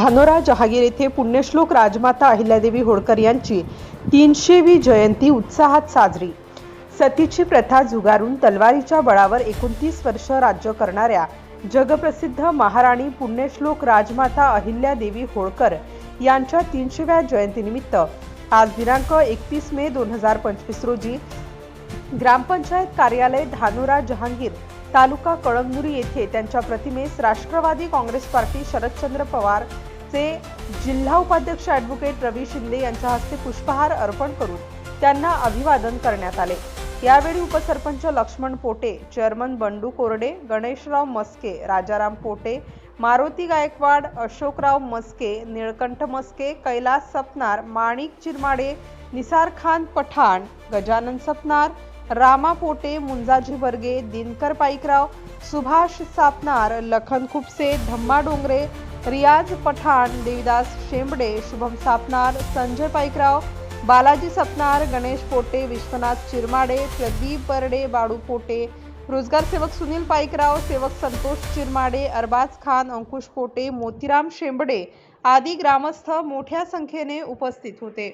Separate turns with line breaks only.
धानोरा जहागीर येथे पुण्यश्लोक राजमाता अहिल्यादेवी होळकर यांची तीनशेवी जयंती उत्साहात साजरी. सतीची प्रथा झुगारून तलवारीच्या बळावर एकोणतीस वर्ष राज्य करणाऱ्या जगप्रसिद्ध महाराणी पुण्यश्लोक राजमाता अहिल्यादेवी होळकर यांच्या तीनशेव्या जयंतीनिमित्त आज दिनांक एकतीस मे दोन हजार पंचवीस रोजी ग्रामपंचायत कार्यालय धानोरा जहांगीर तालुका कळमनुरी येथे त्यांच्या प्रतिमेस राष्ट्रवादी काँग्रेस पार्टी शरदचंद्र पवार चे जिल्हा उपाध्यक्ष ॲडव्होकेट रवी शिंदे यांच्या हस्ते पुष्पहार अर्पण करून त्यांना अभिवादन करण्यात आले. यावेळी उपसरपंच लक्ष्मण पोटे चेअरमन बंडू कोरडे गणेशराव मस्के राजाराम पोटे मारुती गायकवाड अशोकराव मस्के निळकंठ मस्के कैलास सपनार माणिक चिरमाडे निसार खान पठाण गजानन सपनार रामा पोटे मुंजाजी बर्गे दिनकर पाईकराव सुभाष सापनार लखन खुपसे धम्मा डोंगरे रियाज पठाण देविदास शेंबडे शुभम सापनार संजय पाईकराव बालाजी सपनार गणेश पोटे विश्वनाथ चिरमाडे प्रदीप बर्डे बाळू पोटे रोजगार सेवक सुनील पाईकराव सेवक संतोष चिरमाडे अरबाज खान अंकुश पोटे मोतीराम शेंबडे आदी ग्रामस्थ मोठ्या संख्येने उपस्थित होते.